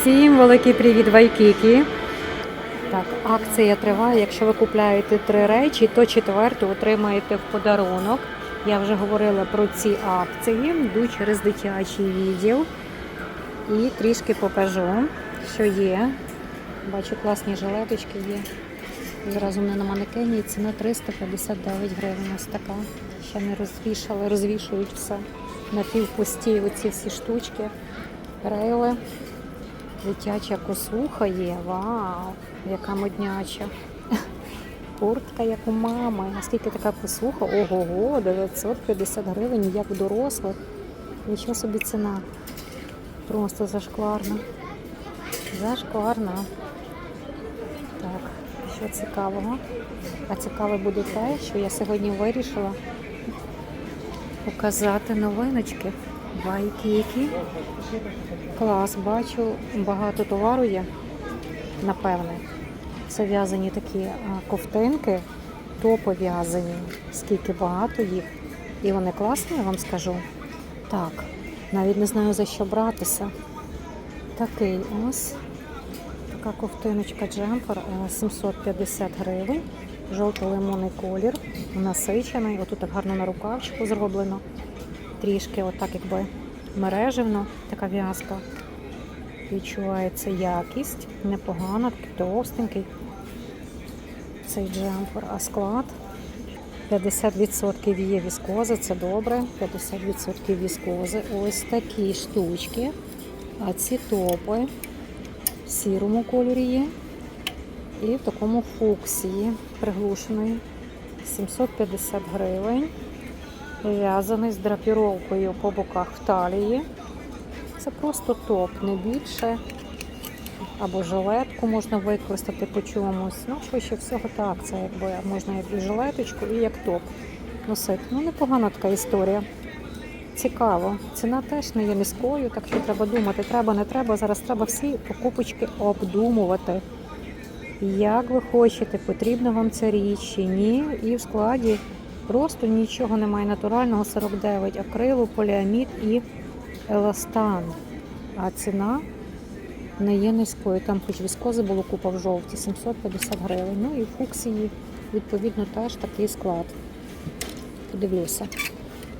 Всім великий привіт Вайкікі. Так, акція триває. Якщо ви купляєте три речі, то четверту отримаєте в подарунок. Я вже говорила про ці акції. Йду через дитячий відділ і трішки покажу, що є. Бачу, класні жилеточки є. Зразу не на манекені і ціна 359 гривень. Ось така. Ще не розвішали, розвішують все. На півпусті оці всі штучки. Рейли. Дитяча косуха є. Вау! Яка модняча. Куртка, як у мами. А скільки така косуха? Ого, 950 гривень, як у дорослих. Нічого собі ціна. Просто зашкварна. Зашкварна. Так, що цікавого? А цікаве буде те, що я сьогодні вирішила показати новиночки. Байки. Клас, бачу, багато товару є, напевне. Це в'язані такі ковтинки, топо в'язані, скільки багато їх. І вони класні, я вам скажу. Так, навіть не знаю за що братися. Такий ось. Така ковтиночка джемпер е, 750 гривень. Жовто-лимонний колір, насичений. Отут так гарно на рукавчику зроблено. Трішки, отак якби мереживно, така в'язка. Відчувається якість, непогана, такий товстенький цей джемпер, а склад 50% є віскози, це добре. 50% віскози. Ось такі штучки. А ці топи в сірому кольорі є. І в такому фуксії приглушеної 750 гривень. В'язаний з драпіровкою по боках в талії. Це просто топ, не більше. Або жилетку можна використати по чомусь. Ну, швидше всього так, це якби можна як і жилеточку, і як топ носити. Ну, непогана така історія. Цікаво. Ціна теж не є низькою, так що треба думати, треба, не треба. Зараз треба всі покупочки обдумувати. Як ви хочете, потрібна вам ця річ чи ні. І в складі просто нічого немає натурального 49, акрилу, поліамід і еластан. А ціна не є низькою. Там хоч віскози було купа в жовті, 750 гривень. Ну і фуксії, відповідно, теж такий склад. Подивлюся.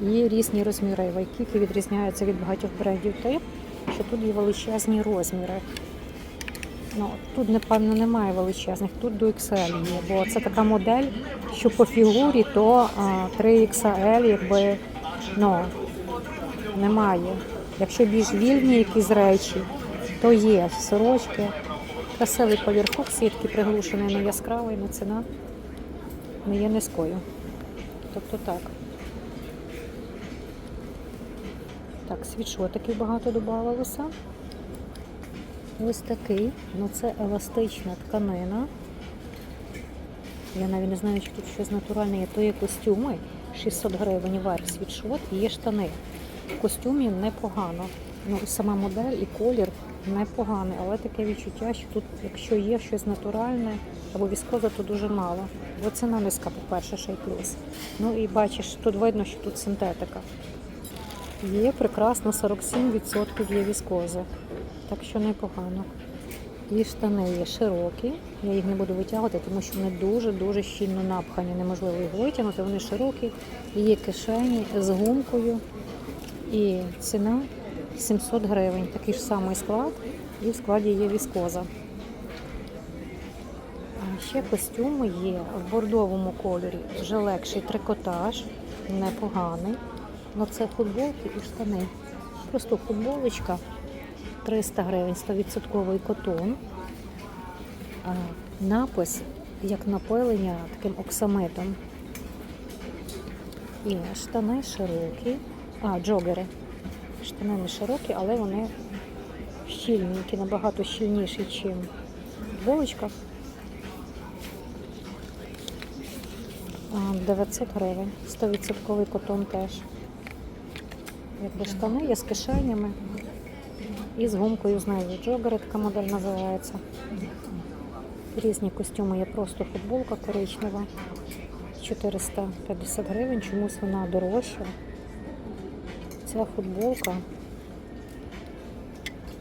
Є різні розміри. Вайкіки відрізняються від багатьох брендів тим, що тут є величезні розміри. Ну, тут, напевно, немає величезних, тут до XL є, бо це така модель, що по фігурі, то а, 3XL, якби ну, немає. Якщо більш вільні якісь речі, то є сорочки. Красивий колір фуксії, такий приглушений, не яскравий, але ціна не є низькою. Тобто так. Так, світшотиків багато додавалося. Ось такий, ну це еластична тканина. Я навіть не знаю, чи тут щось натуральне є. То є костюми, 600 гривень верх світшот і є штани. В костюмі непогано. Ну, сама модель і колір непоганий, але таке відчуття, що тут, якщо є щось натуральне або віскоза, то дуже мало. Бо ціна низька, по-перше, ще й плюс. Ну і бачиш, тут видно, що тут синтетика. Є прекрасно 47% є віскози. Так що непогано. І штани є широкі. Я їх не буду витягувати, тому що вони дуже-дуже щільно напхані. Неможливо їх витягнути. Вони широкі, є кишені з гумкою. І ціна 700 гривень. Такий ж самий склад. І в складі є віскоза. А ще костюми є в бордовому кольорі. Вже легший трикотаж, непоганий. Ну це футболки і штани. Просто футболочка 300 гривень, 100% котон. Напис як напилення таким оксамитом. І штани широкі. А, джогери. Штани не широкі, але вони щільненькі, набагато щільніші, ніж футболочка. А, 900 гривень. 100% котон теж. Якби штани є з кишенями і з гумкою знаю. Джогери така модель називається. Різні костюми є просто футболка коричнева. 450 гривень, чомусь вона дорожча. Ця футболка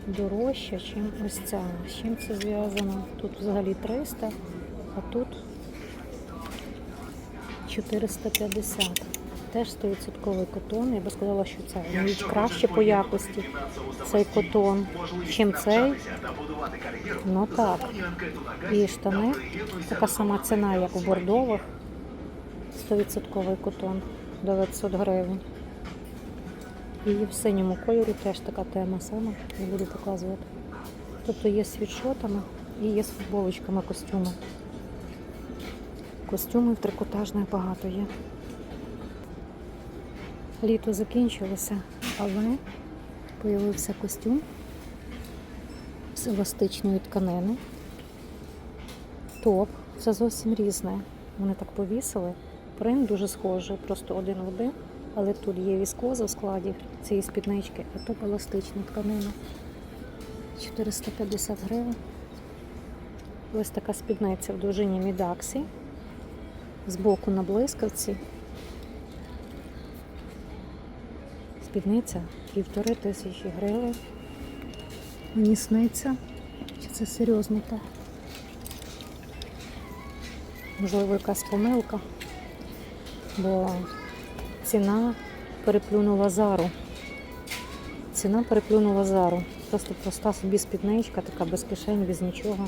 дорожча, ніж ось ця. З чим це зв'язано? Тут взагалі 300, а тут 450. Теж 100% котон. Я би сказала, що це навіть краще по якості цей котон, чим цей. Ну так. І штани. Така сама ціна, як у бордових. 100% котон 900 гривень. І в синьому кольорі теж така тема сама, не буду показувати. Тобто є з світшотами і є з футболочками костюми. Костюмів трикотажних багато є. Літо закінчилося, але появився костюм з еластичної тканини. Топ. Це зовсім різне. Вони так повісили. Принт дуже схожий, просто один в один. Але тут є віскоза в складі цієї спіднички, а топ еластична тканина. 450 гривень. Ось така спідниця в довжині мідаксі. Збоку на блискавці. Спідниця півтори тисячі гривень. Мені сниться. Чи це серйозно так? Можливо, якась помилка, бо ціна переплюнула зару. Ціна переплюнула зару. Просто проста собі спідничка, така без кишень, без нічого.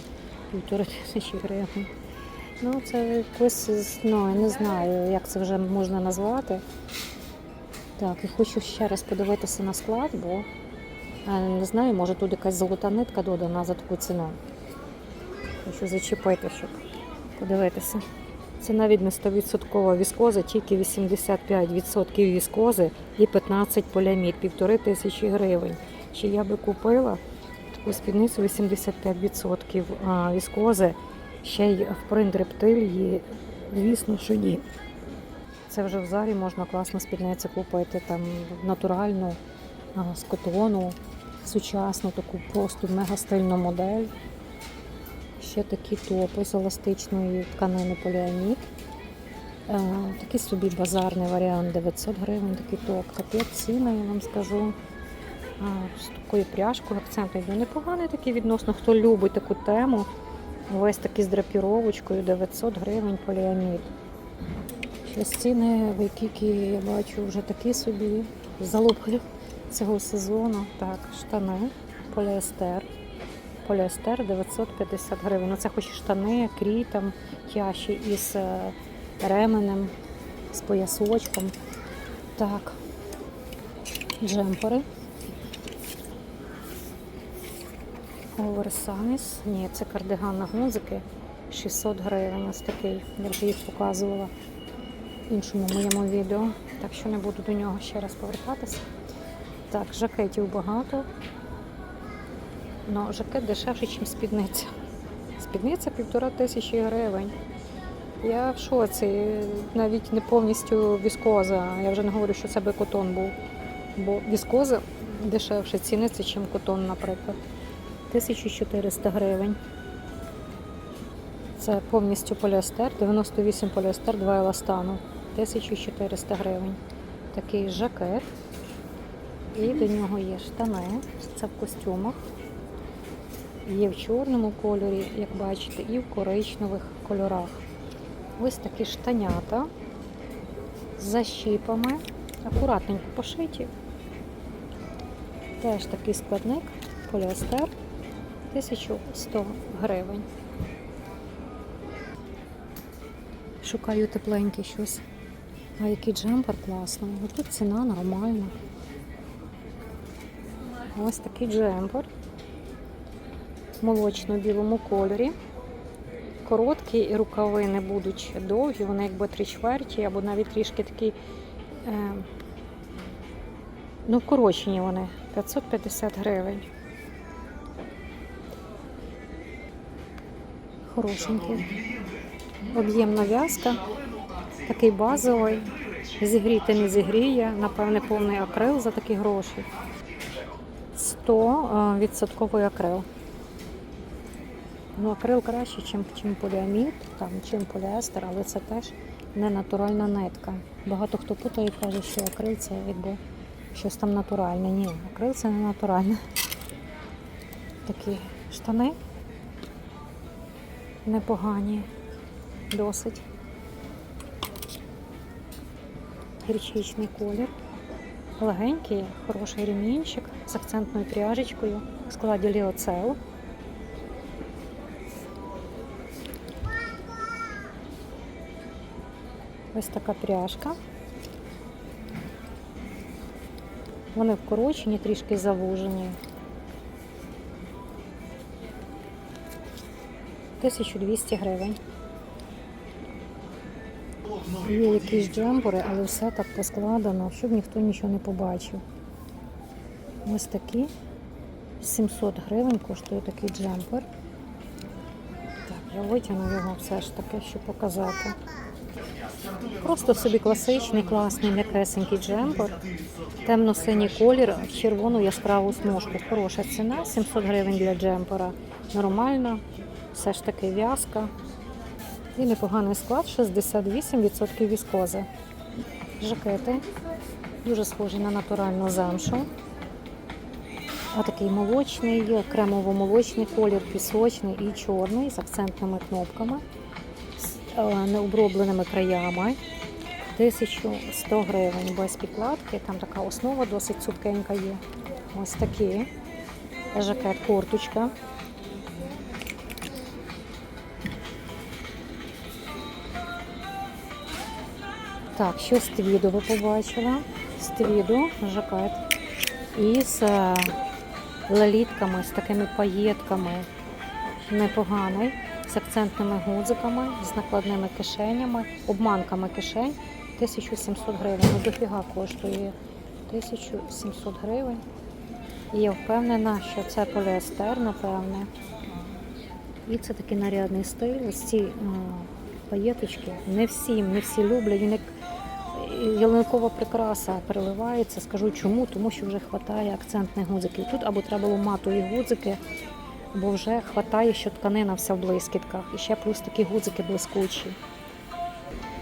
Півтори тисячі гривень. Ну, це якось, ну, я не знаю, як це вже можна назвати. Так, і хочу ще раз подивитися на склад, бо е, не знаю, може тут якась золота нитка додана за таку ціну. Хочу зачепити, щоб подивитися. Це навіть не 100% віскоза, тільки 85% віскози і 15 поліамід, півтори тисячі гривень. Чи я би купила таку спідницю 85% а, віскози, ще й в принт рептилії, звісно, що ні. Це вже в зарі можна класно спідницю купити, там натуральну, з котону, сучасну, таку просто мега стильну модель. Ще такі топи з еластичної тканини поліамід. Е, такий собі базарний варіант 900 гривень, такий топ. Капець ціна, я вам скажу. З такою пряжкою акцент йде непоганий такий відносно, хто любить таку тему. Весь такий з драпіровочкою 900 гривень поліамід. Щось Кікі я бачу вже такі собі залупки цього сезону. Так, штани, поліестер. Поліестер 950 гривень. Ну це хоч штани, крій там тяжчі із е, ременем, з поясочком. Так, джемпери. Оверсайз. Ні, це кардиган на гудзики. 600 гривень. Ось такий, я вже їх показувала іншому моєму відео. Так що не буду до нього ще раз повертатися. Так, жакетів багато. Ну, жакет дешевший, ніж спідниця. Спідниця півтора тисячі гривень. Я в шоці, навіть не повністю віскоза. Я вже не говорю, що це би котон був. Бо віскоза дешевше ціниться, ніж котон, наприклад. 1400 гривень. Це повністю поліестер, 98 поліестер, 2 еластану. 1400 гривень. Такий жакет. І до нього є штани. Це в костюмах. Є в чорному кольорі, як бачите, і в коричневих кольорах. Ось такі штанята з защіпами, акуратненько пошиті. Теж такий складник, поліестер, 1100 гривень. Шукаю тепленьке щось. А який джемпер класний. Тут ціна нормальна. Ось такий джемпер в молочно-білому кольорі. Короткі і рукави не будуть довгі, вони якби три чверті, або навіть трішки такі, е, ну, вкорочені вони, 550 гривень. Хорошенький. Об'ємна в'язка, такий базовий. Зігріти не зігріє, напевне, повний акрил за такі гроші. 100 відсотковий акрил. Ну, акрил краще, чим, чим поліамід, там, чим поліестер, але це теж не натуральна нитка. Багато хто путає і каже, що акрил це якби щось там натуральне. Ні, акрил це не натуральне. Такі штани. Непогані. Досить. Гірчичний колір. Легенький, хороший ремінчик з акцентною пряжечкою в складі ліоцел. Ось така пряжка. Вони вкорочені, трішки завужені. 1200 гривень. Є якісь джемпери, але все так поскладено, щоб ніхто нічого не побачив. Ось такі. 700 гривень коштує такий джемпер. Так, я витягну його все ж таки, щоб показати. Просто собі класичний, класний, м'якесенький джемпер. Темно-синій колір, в червону яскраву смужку. Хороша ціна, 700 гривень для джемпера. Нормально, все ж таки в'язка. І непоганий склад, 68% віскози. Жакети. Дуже схожі на натуральну замшу. А такий молочний, кремово-молочний колір, пісочний і чорний з акцентними кнопками, з е, необробленими краями. 1100 гривень без підкладки. Там така основа досить цупкенька є. Ось такі. Жакет курточка. Так, що з твіду ви побачила? З твіду жакет із е, лелітками, з такими паєтками. Непоганий, з акцентними гудзиками, з накладними кишенями, обманками кишень. 1700 гривень. Ну, дофіга коштує 1700 гривень. І я впевнена, що це поліестер, напевне. І це такий нарядний стиль. Ось ці паєточки. Не всім, не всі люблять. Ялинкова прикраса переливається. Скажу чому, тому що вже вистачає акцентних гудзиків. Тут або треба було матові гудзики, бо вже вистачає, що тканина вся в блискітках. І ще плюс такі гудзики блискучі.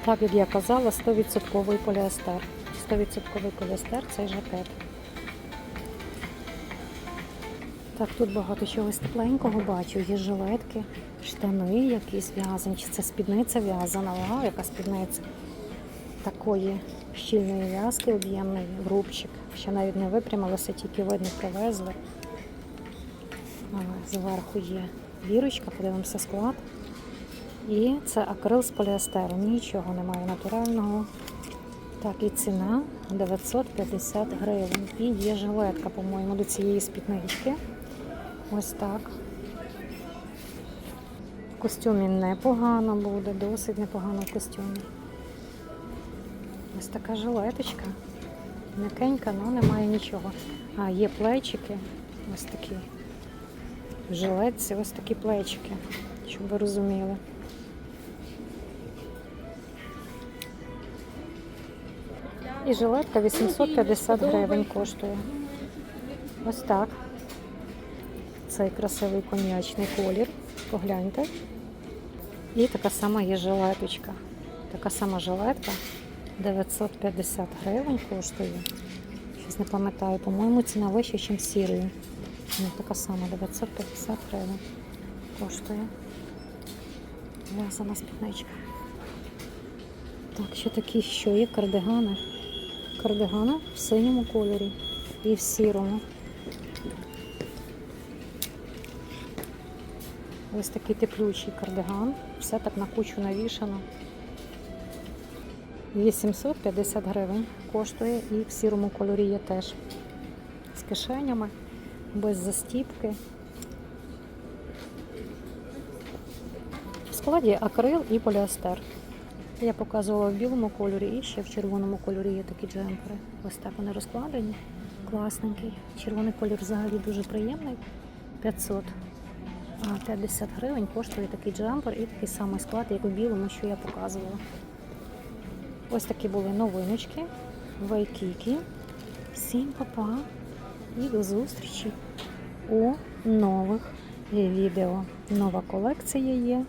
Так як я казала, 100% поліестер. 100% поліестер цей жакет. Так, тут багато чогось тепленького бачу. Є жилетки, штани якісь в'язані. Чи це спідниця в'язана? Вау, яка спідниця такої щільної в'язки, об'ємний рубчик. Ще навіть не випрямилося, тільки видно привезли. Зверху є вірочка, подивимося склад. І це акрил з поліестеру. Нічого немає натурального. Так, і ціна 950 гривень. І є жилетка, по-моєму, до цієї спіднички. Ось так. В костюмі непогано буде, досить непогано в костюмі. Ось така жилеточка. М'якенька, але немає нічого. А, є плечики. Ось такі. Жилетці ось такі плечики, щоб ви розуміли. І жилетка 850 гривень коштує. Ось так. Цей красивий коньячний колір. Погляньте. І така сама є жилеточка. Така сама жилетка 950 гривень коштує. Щось не пам'ятаю, по-моєму, ціна вища, ніж сірої. Ну, така сама 950 гривень коштує. В'язана спідничка. Так, ще такі, що є кардигани. Кардигани в синьому кольорі і в сірому. Ось такий теплючий кардиган. Все так на кучу навішано. 850 гривень коштує і в сірому кольорі є теж. З кишенями, без застіпки. В складі акрил і поліестер. Я показувала в білому кольорі і ще в червоному кольорі є такі джемпери. Ось так вони розкладені. Класненький. Червоний колір взагалі дуже приємний. 500. А 50 гривень коштує такий джемпер і такий самий склад, як у білому, що я показувала. Ось такі були новиночки, вайкікі. Всім па-па і до зустрічі у нових відео. Нова колекція є.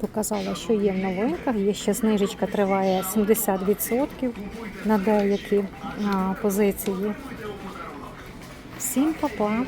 Показала, що є в новинках. Є ще знижечка триває 70% на деякі позиції. Всім па-па!